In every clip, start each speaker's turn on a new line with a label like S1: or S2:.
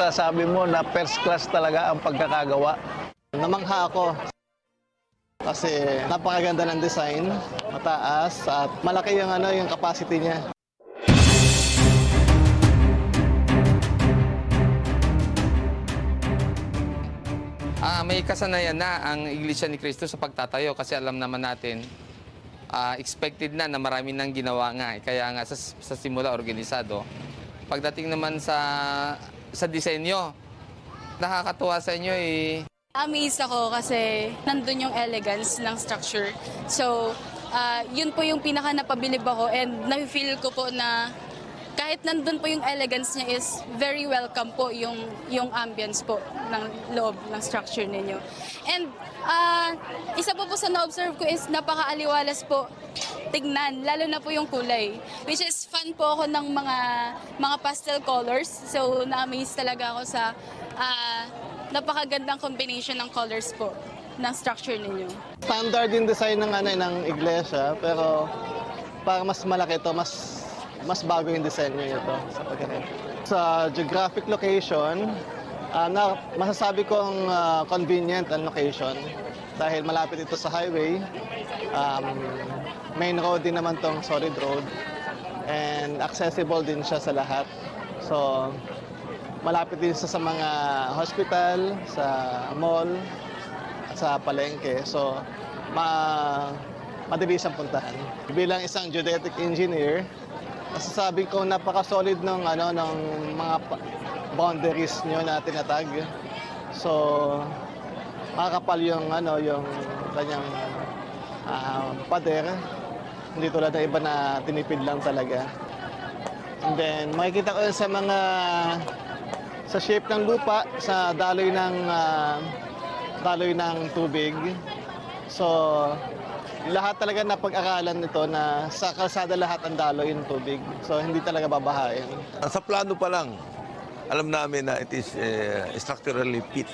S1: masasabi mo na first class talaga ang pagkakagawa?
S2: Namangha ako kasi napakaganda ng design, mataas at malaki yung ano yung capacity niya.
S3: Ah, may kasanayan na ang Iglesia ni Cristo sa pagtatayo kasi alam naman natin ah, expected na na marami nang ginawa nga. eh. Kaya nga sa, sa simula organisado. Pagdating naman sa sa disenyo, nakakatuwa sa inyo eh.
S4: Amazed ako kasi nandun yung elegance ng structure. So, ah, yun po yung pinaka napabilib ako and na-feel ko po na kahit nandun po yung elegance niya is very welcome po yung yung ambience po ng loob ng structure ninyo. And ah, isa po po sa na-observe ko is napakaaliwalas po tignan, lalo na po yung kulay. Which is fan po ako ng mga mga pastel colors. So na-amaze talaga ako sa ah, napakagandang combination ng colors po ng structure ninyo.
S2: Standard yung design ng ano ng iglesia pero para mas malaki ito, mas mas bago yung design niya ito sa pagkakita. Sa geographic location, ah, na, masasabi kong ah, convenient ang location dahil malapit ito sa highway. Um, main road din naman tong solid road and accessible din siya sa lahat. So, malapit din siya sa mga hospital, sa mall, sa palengke. So, ma madali siyang puntahan. Bilang isang geodetic engineer, masasabi ko napaka-solid ng ano ng mga boundaries niyo na tinatag. So, makakapal yung ano yung kanyang ah, pader. Hindi tulad ng iba na tinipid lang talaga. And then, makikita ko sa mga sa shape ng lupa, sa daloy ng ah, daloy ng tubig. So, lahat talaga na pag-aralan nito na sa kalsada lahat ang daloy ng tubig. So, hindi talaga babahain.
S5: Sa plano pa lang, alam namin na it is eh, structurally fit.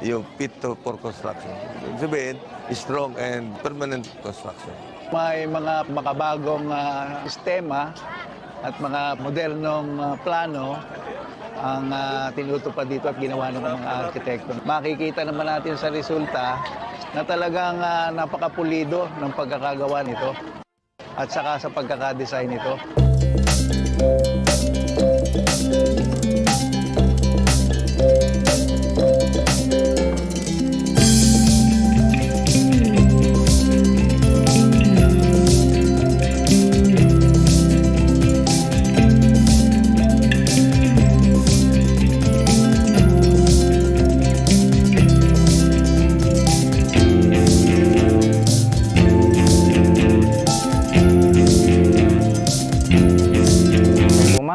S5: Yung to for construction. Sabihin, strong and permanent construction.
S1: May mga makabagong ah, sistema at mga modernong ah, plano ang ah, tinutupad dito at ginawa ng mga arkitekto. Makikita naman natin sa resulta na talagang ah, napakapulido ng pagkakagawa nito at saka sa pagkakadesign nito.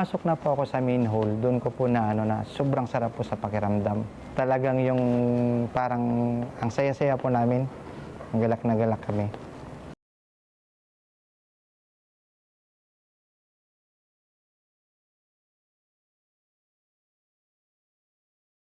S6: Pumasok na po ako sa main hall, doon ko po na ano na sobrang sarap po sa pakiramdam. Talagang yung parang ang saya-saya po namin, ang galak na galak kami.